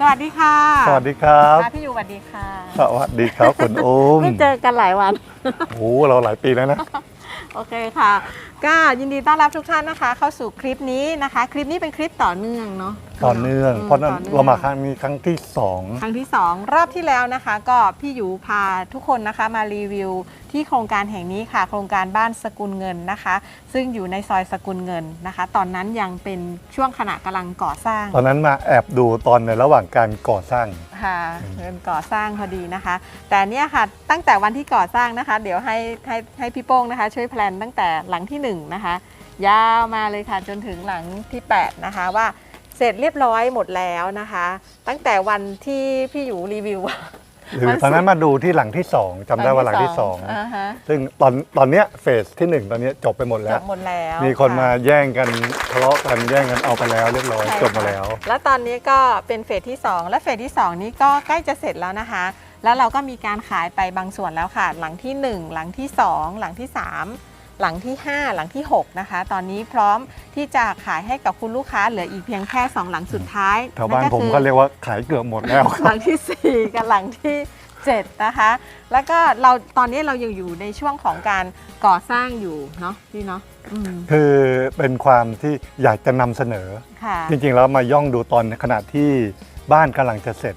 สวัสดีค่ะสวัสดีครับค่ะพี่อยู่สวัสดีค่ะ สวัสดีครับคุณโอมไม่เจอกันหลายวัน โอ้โหเราหลายปีแล้วนะ โอเคค่ะก็ยินดีต้อนรับทุกท่านนะคะ เข้าสู่คลิปนี้นะคะ คลิปนี้เป็นคลิปต่อเนื่องเนาะต่อเนื่องมเพราะนั้นต่อนื่องเรามาครั้งนี้ครั้งที่สอง ครั้งที่ 2 รอบที่แล้วนะคะ ก็พี่อยู่พาทุกคนนะคะมารีวิวที่โครงการแห่งนี้ค่ะ โครงการบ้านสกุลเงินนะคะ ซึ่งอยู่ในซอยสกุลเงินนะคะ ตอนนั้นยังเป็นช่วงขณะกำลังก่อสร้างตอนนั้นมาแอบดูตอนในระหว่างการก่อสร้าง ค่ะเริ่มก่อสร้างพอดีนะคะ แต่เนี่ยค่ะตั้งแต่วันที่ก่อสร้างนะคะ เดี๋ยวให้ให้ให้พี่โป้งนะคะ ช่วยแพลนตั้งแต่หลังที่1นะคะยาวมาเลยค่ะจนถึงหลังที่ 8 นะคะว่าเสร็จเรียบร้อยหมดแล้วนะคะ ตั้งแต่วันที่พี่อยู่รีวิว หรือตอนนั้นมาดูที่หลังที่สองจำได้ว่าหลังที่สองอ่าฮะซึ่งตอนตอนเนี้ยเฟสที่หนึ่งตอนเนี้ยจบไปหมดจแล้วบหมดแล้ว มีคนมาแย่งกันทะเลาะกันแย่งกันเอาไปแล้วเรียบร้อยใช่จบมาแล้วค่ะแล้วตอนนี้ก็เป็นเฟสที่ 2 และเฟสที่ 2 นี้ก็ใกล้จะเสร็จแล้วนะคะ แล้วเราก็มีการขายไปบางส่วนแล้วค่ะ หลังที่ 1 หลังที่ 2 หลังที่ 3 หลังที่ 5 หลังที่ 6 นะคะ ตอนนี้พร้อมที่จะขายให้กับคุณลูกค้าเหลืออีกเพียงแค่ 2 หลังสุดท้ายแถวบ้านนั่นผมคือก็เรียกว่าขายเกือบหมดแล้วหลังที่ 4 กับหลังที่7นะคะ แล้วก็เราตอนนี้เรายังอยู่ในช่วงของการก่อสร้างอยู่เนาะพี่เนาะอืมคือเป็นความที่อยากจะนำเสนอค่ะจริงๆแล้วมาย่องดูตอนขณะที่บ้านกำลังจะเสร็จ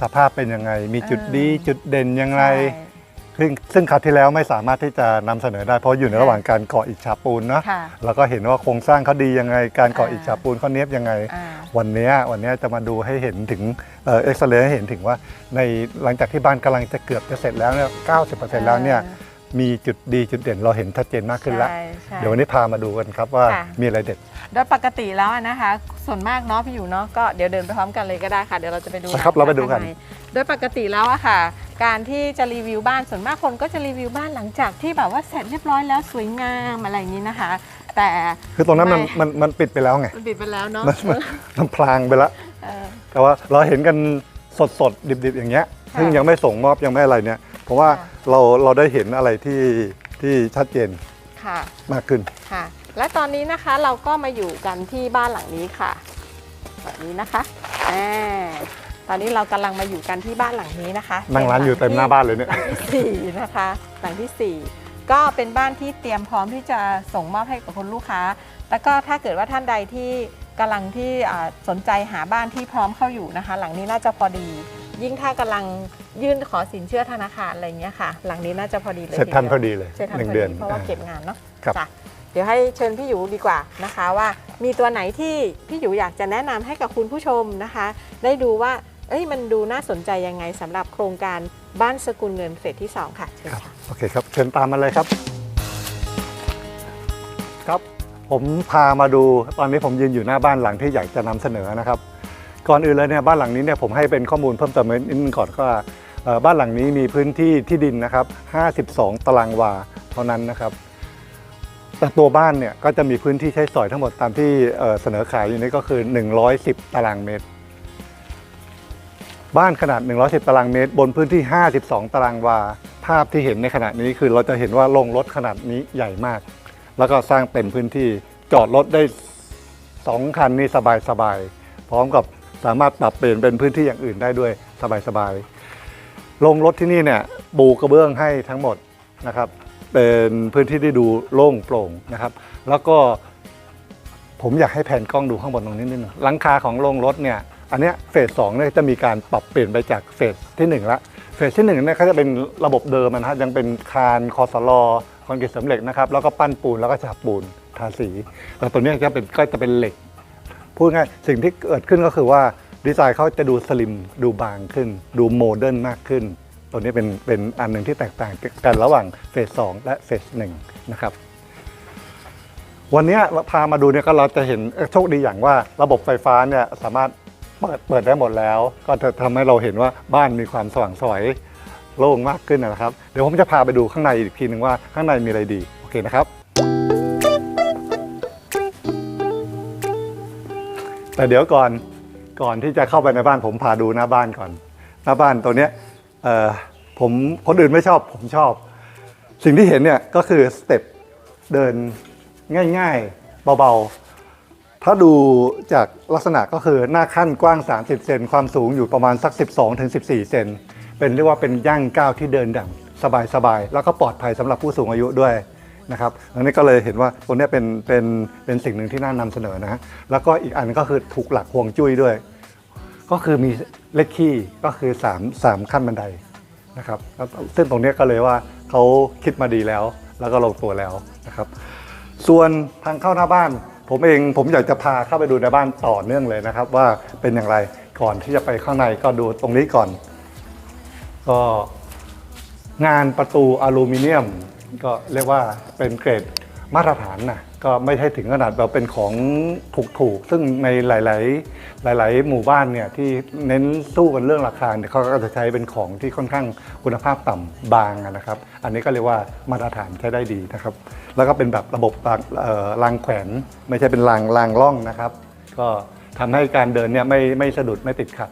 สภาพเป็นยังไง มีจุดดีจุดเด่นยังไงใช่ ซึ่งซึ่งคราวที่แล้วไม่สามารถที่จะนำเสนอได้เพราะอยู่ในระหว่างการก่ออิฐฉาบปูนเนาะค่ะ แล้วก็เห็นว่าโครงสร้างเขาดียังไง การก่ออ่าอิฐฉาบปูนเขาเนี้ยบยังไง อ่า วันเนี้ยวันเนี้ยจะมาดูให้เห็นถึงเอ่อ็กซเรย์ให้เห็นถึงว่าในหลังจากที่บ้านกำลังจะเกือบจะเสร็จแล้วเนี่ย90%แล้วเนี่ยมีจุดดีจุดเด่นเราเห็นชัดเจนมากขึ้นแล้ว ใช่ใช่ เดี๋ยววันนี้พามาดูกันครับว่าค่ะ มีอะไรเด็ดโดยปกติแล้วนะคะ ส่วนมากเนาะพี่อยู่เนาะก็เดี๋ยวเดินไปพร้อมกันเลยก็ได้ค่ะ เดี๋ยวเราจะไปดูครับเราไปดูกัน ข้งใโดยปกติแล้วอะค่ะ การที่จะรีวิวบ้านส่วนมากคนก็จะรีวิวบ้านหลังจากที่แบบว่าเสร็จเรียบร้อยแล้วสวยงามอะไรอย่างนี้นะคะ แต่คือตรงนั้นมันไม่มันมันปิดไปแล้วไงมันปิดไปแล้วเนาะมันมันมันพลางไปแล้วเออ แต่ว่าเราเห็นกันสดสดๆดิบๆ อย่างเงี้ยค่ะซึ่งยังไม่ส่งมอบยังไม่อะไรเนี่ย เพราะว่าค่ะ เราเราได้เห็นอะไรที่ที่ชัดเจนค่ะมากขึ้น ค่ะ และตอนนี้นะคะเราก็มาอยู่กันที่บ้านหลังนี้ค่ะแบบนี้นะคะแหม ตอนนี้เรากำลังมาอยู่กันที่บ้านหลังนี้นะคะนั่งร้านอยู่เต็มหน้าบ้านเลยเนี่ยหลังที่สี่นะคะหลังที่สี่ก็เป็นบ้านที่เตรียมพร้อมที่จะส่งมอบให้กับคนลูกค้า แล้วก็ถ้าเกิดว่าท่านใดที่กำลังที่อ่าสนใจหาบ้านที่พร้อมเข้าอยู่นะคะ หลังนี้น่าจะพอดี ยิ่งถ้ากำลังยื่นขอสินเชื่อธนาคารอะไรอย่างเงี้ยค่ะ หลังนี้น่าจะพอดีเลยเสร็จทันทีพดีอยวดีเลยเสร็จทันหนึ่งพอเดือน เพราะว่าเก็บงานเนาะครับ จ้ะเดี๋ยวให้เชิญพี่หยูดีกว่านะคะว่า มีตัวไหนที่พี่หยูอยากจะแนะนำให้กับคุณผู้ชมนะคะ ได้ดูว่า เอ้ยมันดูน่าสนใจยังไงสำหรับโครงการบ้านสกุลเงินเฟสที่ 2 ค่ะเชิญครับค่ะ โอเคครับเชิญตามมาเลยครับ ครับ ผมพามาดูตอนนี้ผมยืนอยู่หน้าบ้านหลังที่อยากจะนำเสนอนะครับ ก่อนอื่นเลยเนี่ยบ้านหลังนี้เนี่ยผมให้เป็นข้อมูลเพิ่มเติมนิดนึงก่อนก็เอ่อบ้านหลังนี้มีพื้นที่ที่ดินนะครับ 52 ตารางวาเท่านั้นนะครับ แต่ตัวบ้านเนี่ยก็จะมีพื้นที่ใช้สอยทั้งหมดตามที่เอ่อเสนอขายอยู่นี้ก็คือ 110 ตารางเมตร บ้านขนาด 110 ตารางเมตร บนพื้นที่ 52 ตารางวา ภาพที่เห็นในขณะนี้คือเราจะเห็นว่าโรงรถขนาดนี้ใหญ่มาก แล้วก็สร้างเต็มพื้นที่จอดรถได้ 2 คันนี่สบายๆ พร้อมกับสามารถปรับเปลี่ยนเป็นพื้นที่อย่างอื่นได้ด้วยสบายๆ โรงรถที่นี่เนี่ยปูกระเบื้องให้ทั้งหมดนะครับ เป็นพื้นที่ที่ดูโล่งโปร่งนะครับ แล้วก็ผมอยากให้แผนกล้องดูข้างบนตรงนี้นิดนึงหลังคาของโรงรถเนี่ย อันเนี้ยเฟสสองเนี่ยจะมีการปรับเปลี่ยนไปจากเฟสที่หนึ่งละ เฟสที่หนึ่งเนี่ยเขาจะเป็นระบบเดิมนะฮะยังเป็นคานคอสลอคอนกรีตสำเร็จนะครับแล้วก็ปั้นปูนแล้วก็ฉาบปูนทาสีแต่ตัวเนี้ยจะเป็นก็จะเป็นเหล็ก พูดง่ายสิ่งที่เกิดขึ้นก็คือว่าดีไซน์เขาจะดูสลิมดูบางขึ้น ดูโมเดิร์นมากขึ้น ตัวนี้เป็นเป็นอันหนึ่งที่แตกต่างกันระหว่างเฟสสองและเฟสหนึ่งนะครับวันนี้เราพามาดูเนี่ยก็เราจะเห็นโชคดีอย่างว่าระบบไฟฟ้าเนี่ยสามารถ เปิดเปิดได้หมดแล้ว ก็จะทำให้เราเห็นว่าบ้านมีความสว่างสวยโล่งมากขึ้นนะครับ เดี๋ยวผมจะพาไปดูข้างในอีกทีหนึ่งว่าข้างในมีอะไรดี โอเคนะครับ แต่เดี๋ยวก่อนก่อนที่จะเข้าไปในบ้านผมพาดูหน้าบ้านก่อน หน้าบ้านตัวเนี้ยเอ่อผมคนอื่นไม่ชอบผมชอบ สิ่งที่เห็นเนี่ยก็คือสเต็ปเดินง่าย ๆ เบาๆ ถ้าดูจากลักษณะก็คือหน้าขั้นกว้าง 30 เซนความสูงอยู่ประมาณสัก 12-14 เซนเป็นเรียกว่าเป็นย่างก้าวที่เดินดังสบายๆ แล้วก็ปลอดภัยสำหรับผู้สูงอายุด้วยนะครับอันนี้ก็เลยเห็นว่าตรงเนี้เป็นเป็นเป็นสิ่งหนึ่งที่น่านำเสนอนะฮะแล้วก็อีกอันก็คือถูกหลักห่วงจุ้ยด้วย ก็คือมีเลขคี่ก็คือ3 3ขั้นบันไดนะครับซึ่งตรงนี้ก็เลยว่าเขาคิดมาดีแล้ว แล้วก็ลงตัวแล้วนะครับ ส่วนทางเข้าหน้าบ้าน ผมเองผมอยากจะพาเข้าไปดูในบ้านต่อเนื่องเลยนะครับ ว่าเป็นอย่างไรก่อนที่จะไปข้างในก็ดูตรงนี้ก่อน ก็งานประตูอลูมิเนียม ก็เรียกว่าเป็นเกรดมาตรฐานนะก็ไม่ใช่ถึงขนาดแบบเป็นของถูกๆ ซึ่งในหลาย ๆ หลาย ๆ หมู่บ้านเนี่ยที่เน้นสู้กันเรื่องราคาเนี่ยเขาก็จะใช้เป็นของที่ค่อนข้างคุณภาพต่ำบางนะครับ อันนี้ก็เรียกว่ามาตรฐานใช้ได้ดีนะครับ แล้วก็เป็นแบบระบบรางแขวน ไม่ใช่เป็นรางรางล่องนะครับ ก็ทำให้การเดินเนี่ยไม่ไม่สะดุดไม่ติดขัด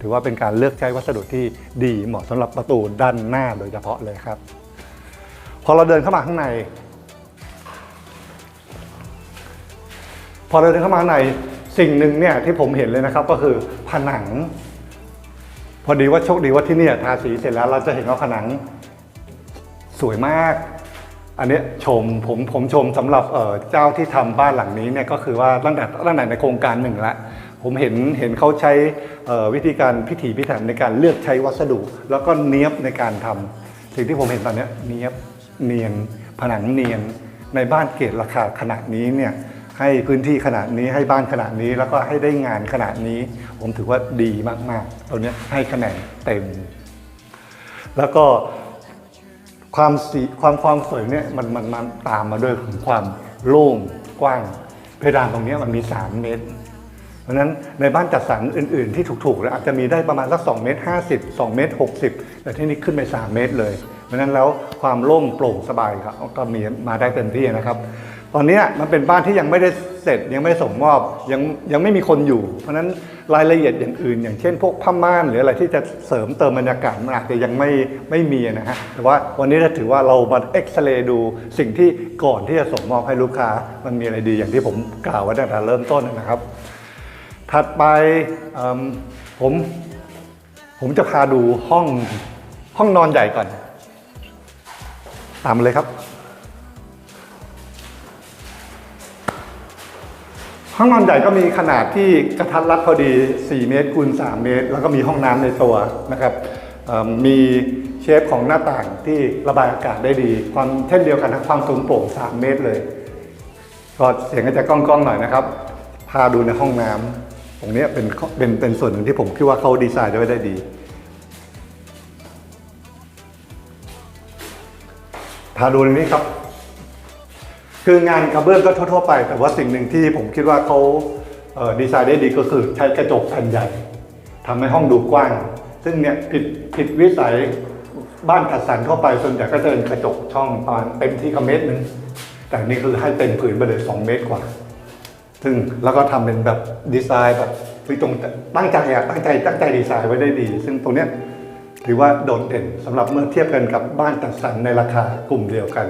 ถือว่าเป็นการเลือกใช้วัสดุที่ดีเหมาะสำหรับประตูด้านหน้าโดยเฉพาะเลยครับ พอเราเดินเข้ามาข้างใน พอเราเดินเข้ามาข้างในสิ่งหนึ่งเนี่ยที่ผมเห็นเลยนะครับก็คือผนัง พอดีว่าโชคดีว่าที่นี่ทาสีเสร็จแล้วเราจะเห็นว่าผนังสวยมาก อันนี้ชมผมผมชมสำหรับเจ้าที่ทำบ้านหลังนี้เนี่ยก็คือว่าตั้งแต่ตั้งแต่ในโครงการหนึ่งละผมเห็นเห็นเขาใช้วิธีการพิถีพิถันในการเลือกใช้วัสดุ แล้วก็เนี้ยบในการทำสิ่งที่ผมเห็นตอนนี้เนี้ยบเนียนผนังเนียนในบ้านเกรดราคาขนาดนี้เนี่ยให้พื้นที่ขนาดนี้ให้บ้านขนาดนี้แล้วก็ให้ได้งานขนาดนี้ ผมถือว่าดีมากๆตรงเนี้ให้คะแนนเต็ม แล้วก็ ความสีความความสวยเนี่ยมันมันมันตามมาด้วยของความโล่งกว้าง เพดานตรงนี้มันมี 3 เมตร เพราะนั้นในบ้านจัดสรรอื่น ๆ ที่ถูกๆแล้วอาจจะมีได้ประมาณสัก2เมตร50 2เมตร60 แต่ที่นี่ขึ้นไป 3 เมตรเลย เพราะนั้นแล้วความโล่งโปร่งสบายครับก็มีมาได้เต็มที่นะครับ ตอนนี้มันเป็นบ้านที่ยังไม่ได้ เสร็จยังไม่ส่งมอบยังยังไม่มีคนอยู่ เพราะฉะนั้นรายละเอียดอย่างอื่น อย่างเช่น พวกผ้าม่านหรืออะไรที่จะเสริมเติมบรรยากาศมันอาจจะยังไม่ไม่มีนะฮะแต่ว่าวันนี้ถ้าถือว่าเรามาเอ็กซเรย์ดูสิ่งที่ก่อนที่จะส่งมอบให้ลูกค้า มันมีอะไรดีอย่างที่ผมกล่าวไว้ตั้งแต่เริ่มต้นนะครับ ถัดไปผมผมจะพาดูห้องห้องนอนใหญ่ก่อนตามมาเลยครับ ห้องนอนใหญ่ก็มีขนาดที่กระทัดรัดพอดี 4 เมตรคูณ3 เมตร แล้วก็มีห้องน้ำในตัวนะครับมีเชฟของหน้าต่างที่ระบายอากาศได้ดี ความเช่นเดียวกันนะความสูงโปร่ง 3 เมตรเลย ก็เสียงก็จะก้องๆหน่อยนะครับ พาดูในห้องน้ำตรงนี้เป็นเป็นเป็นส่วนหนึ่งที่ผมคิดว่าเขาดีไซน์ไว้ได้ดี พาดูตรงนี้ครับ คืองานกระเบื้องก็ทั่วๆไป แต่ว่าสิ่งหนึ่งที่ผมคิดว่าเขาเดีไซน์ได้ดีก็คือใช้กระจกแผ่นใหญ่ทำให้ห้องดูกว้าง ซึ่งเนี่ยผิดผิดวิสัยบ้านขัดสรรทั่วไปส่วนใหญ่ก็จะเป็นกระจกช่องประมาณเต็มที่ก็เมตรหนึ่งแต่นี่คือให้เต็มผืนไปเลย2เมตรกว่า ซึ่งแล้วก็ทำเป็นแบบดีไซน์แบบคือตรงตั้งใจอะตั้งใจตั้งใจดีไซน์ไว้ได้ดี ซึ่งตรงเนี้ยถือว่าโดดเด่นสำหรับเมื่อเทียบกันกับบ้านจัดสรรในราคากลุ่มเดียวกัน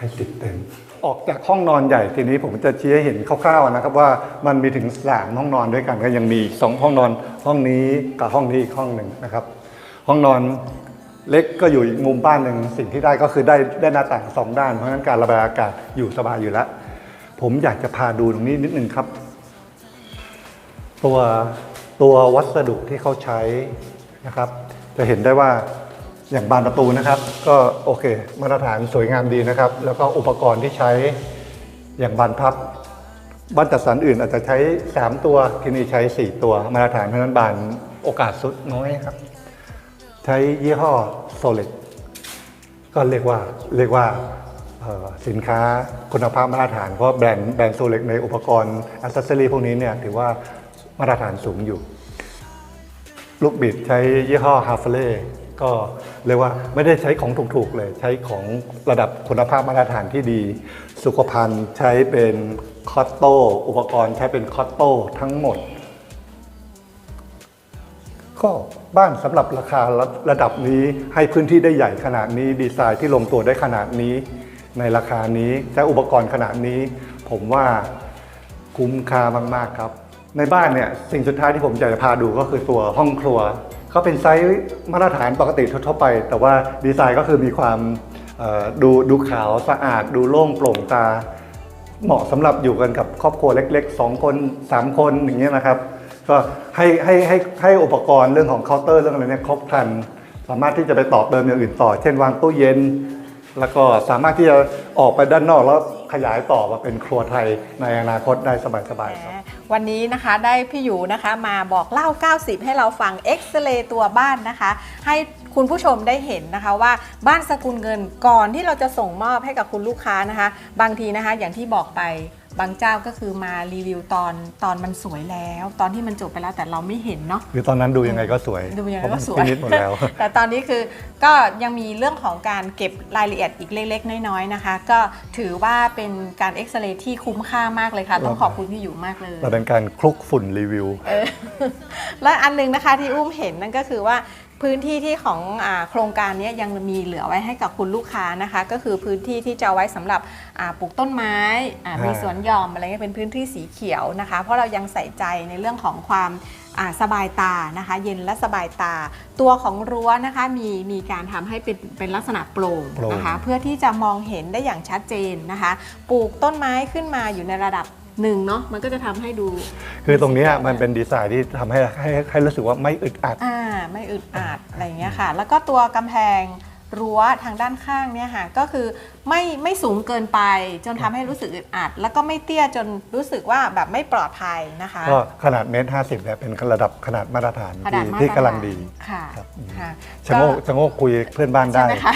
ให้สิบเต็ม ออกจากห้องนอนใหญ่ทีนี้ผมจะชี้ให้เห็นคร่าวๆนะครับว่ามันมีถึงสามห้องนอนด้วยกันก็ยังมีสองห้องนอนห้องนี้กับห้องนี้อีกห้องหนึ่งนะครับ ห้องนอนเล็กก็อยู่อีกมุมบ้านหนึ่งสิ่งที่ได้ก็คือได้ได้หน้าต่างสองด้านเพราะฉะนั้นการระบายอากาศอยู่สบายอยู่แล้ว ผมอยากจะพาดูตรงนี้นิดนึงครับ ตัวตัววัสดุที่เขาใช้นะครับ จะเห็นได้ว่า อย่างบานประตูนะครับ ก็โอเค มาตรฐานสวยงามดีนะครับ แล้วก็อุปกรณ์ที่ใช้อย่างบานพับบ้านจัดสรรอื่นอาจจะใช้ 3 ตัวที่นี่ใช้ 4 ตัว มาตรฐานเพราะนั้นบานโอกาสสุดน้อยครับ ใช้ยี่ห้อโซลิดก็เรียกว่าเรียกว่าสินค้าคุณภาพมาตรฐานเพราะแบรนด์แบรนด์โซเล็กในอุปกรณ์อัซเซอรี่พวกนี้เนี่ยถือว่ามาตรฐานสูงอยู่ ลูกบิดใช้ยี่ห้อฮาร์ฟเล่ ก็เรียกว่าไม่ได้ใช้ของถูกๆเลย ใช้ของระดับคุณภาพมาตรฐานที่ดี สุขภัณฑ์ใช้เป็นคอตโต้อุปกรณ์ใช้เป็นคอตโต้ทั้งหมด ก็บ้านสำหรับราคาระระดับนี้ให้พื้นที่ได้ใหญ่ขนาดนี้ ดีไซน์ที่ลงตัวได้ขนาดนี้ ในราคานี้ใช้อุปกรณ์ขนาดนี้ ผมว่าคุ้มค่ามากๆครับ ในบ้านเนี่ยสิ่งสุดท้ายที่ผมอยากจะพาดูก็คือตัวห้องครัว ก็เป็นไซส์มาตรฐานปกติทั่วไป แต่ว่าดีไซน์ก็คือมีความดูดูขาวสะอาด ดูโล่งโปร่งตา เหมาะสำหรับอยู่กันกับครอบครัวเล็กๆ 2 คน 3 คนอย่างเงี้ยนะครับ ก็ให้ให้ให้ให้อุปกรณ์เรื่องของเคาน์เตอร์เรื่องอะไรเนี่ยครบครัน สามารถที่จะไปต่อเติมอย่างอื่นต่อ เช่นวางตู้เย็น แล้วก็สามารถที่จะออกไปด้านนอกแล้ว ขยายต่อมาเป็นครัวไทยในอนาคตได้สบายๆครับ วันนี้นะคะได้พี่อยู่นะคะมาบอกเล่า 90 ให้เราฟังเอ็กซเรย์ตัวบ้านนะคะ ให้คุณผู้ชมได้เห็นนะคะว่าบ้านสกุลเงินก่อนที่เราจะส่งมอบให้กับคุณลูกค้านะคะ บางทีนะคะอย่างที่บอกไป บางเจ้าก็คือมารีวิวตอนตอนมันสวยแล้ว ตอนที่มันจบไปแล้วแต่เราไม่เห็นเนาะคือตอนนั้นดูยังไงก็สวยดูยังไงเพราะก็มันสวยพินิจหมดแล้ว แต่ตอนนี้คือก็ยังมีเรื่องของการเก็บรายละเอียดอีกเล็กๆ น้อยๆนะคะ ก็ถือว่าเป็นการเอ็กซเรย์ที่คุ้มค่ามากเลยค่ะ ต้องขอบคุณพี่อยู่มากเลยเราเป็นการคลุกฝุ่นรีวิวเออและอันหนึงนะคะที่อุ้มเห็นนั่นก็คือว่า พื้นที่ที่ของอาโครงการเนี้ยยังมีเหลือไว้ให้กับคุณลูกค้านะคะ ก็คือพื้นที่ที่จะเอาไว้สำหรับอ่าปลูกต้นไม้อ่าอ่ามีมีสวนหย่อมอะไรเงี้ยเป็นพื้นที่สีเขียวนะคะ เพราะเรายังใส่ใจในเรื่องของความอ่าสบายตานะคะ เย็นและสบายตา ตัวของรั้วนะคะมีมีการทำให้เป็นเป็นลักษณะโปร่งโปร่งนะคะ เพื่อที่จะมองเห็นได้อย่างชัดเจนนะคะ ปลูกต้นไม้ขึ้นมาอยู่ในระดับ หนึ่งเนาะมันก็จะทำให้ดู คือตรงเนี้ยมันเป็นดีไซน์ที่ทำให้ให้ให้รู้สึกว่าไม่อึดอัด อ่าไม่อึดอัดอะไรอย่างเงี้ยค่ะ แล้วก็ตัวกำแพงรั้วทางด้านข้างเนี่ยค่ะก็คือไม่ไม่สูงเกินไป จนทำให้รู้สึกอึดอัด แล้วก็ไม่เตี้ยจนรู้สึกว่าแบบไม่ปลอดภัยนะคะ ก็ขนาดเมตรห้าสิบเนี่ยเป็นระดับขนาดมาตรฐานขนาที่ดมาตรฐานที่กำลังดี ค่ะครับ ค่ะชะโงกชะโงกคุยเพื่อนบ้านใช่ได้ไหมคะ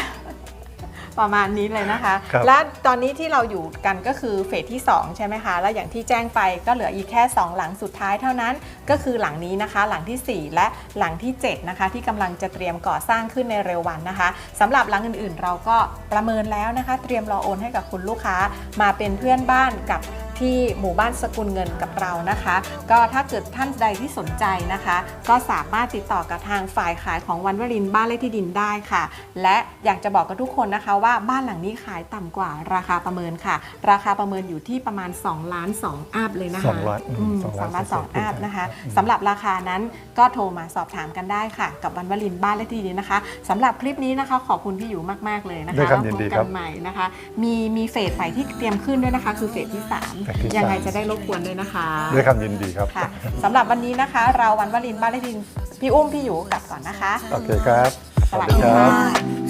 ประมาณนี้เลยนะคะ ครับ และตอนนี้ที่เราอยู่กันก็คือเฟสที่ 2 ใช่ไหมคะ แล้วอย่างที่แจ้งไปก็เหลืออีกแค่ 2 หลังสุดท้ายเท่านั้น ก็คือหลังนี้นะคะ หลังทีสี่ 4 และหลังที่ 7 นะคะ ที่กำลังจะเตรียมก่อสร้างขึ้นในเร็ววันนะคะสำหรับหลังอื่นๆ เราก็ประเมินแล้วนะคะ เตรียมรอโอนให้กับคุณลูกค้ามาเป็นเพื่อนบ้านกับ ที่หมู่บ้านสกุลเงินกับเรานะคะ ก็ถ้าเกิดท่านใดที่สนใจนะคะ ก็สามารถติดต่อกับทางฝ่ายขายของวันวรินทร์บ้านเลขที่ดินได้ค่ะ และอยากจะบอกกับทุกคนนะคะว่าบ้านหลังนี้ขายต่ำกว่าราคาประเมินค่ะ ราคาประเมินอยู่ที่ประมาณ2ล้าน2อัพเลยนะคะสองล้านอืมอืมสองสองล้าล้านนสสอองงขึ้นอัพไปนะคะอืมสำหรับราคานั้นก็โทรมาสอบถามกันได้ค่ะ กับวันวลินทร์บ้านเลขที่ดินนะคะสำหรับคลิปนี้นะคะขอบคุณพี่อยู่มาก ๆ เลยนะคะด้วยความแล้วยินพบดีกัครับนใหม่นะคะ มีมีเฟสใหม่ที่เตรียมขึ้นด้วยนะคะ คือเฟสที่สามเฟสที่ยังไงสามจะได้รบกวนด้วยนะคะด้วยความยินดีครับค่ะสำหรับวันนี้นะคะ เราวันวลินทร์บ้านเลขที่ดินพี่อุ้มพี่อยู่กลับก่อนนะคะ โอเคครับ สวัสดีค่ะ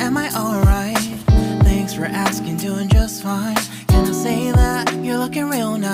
Am I alright? Thanks for asking, doing just fine. Can I say that you're looking real nice?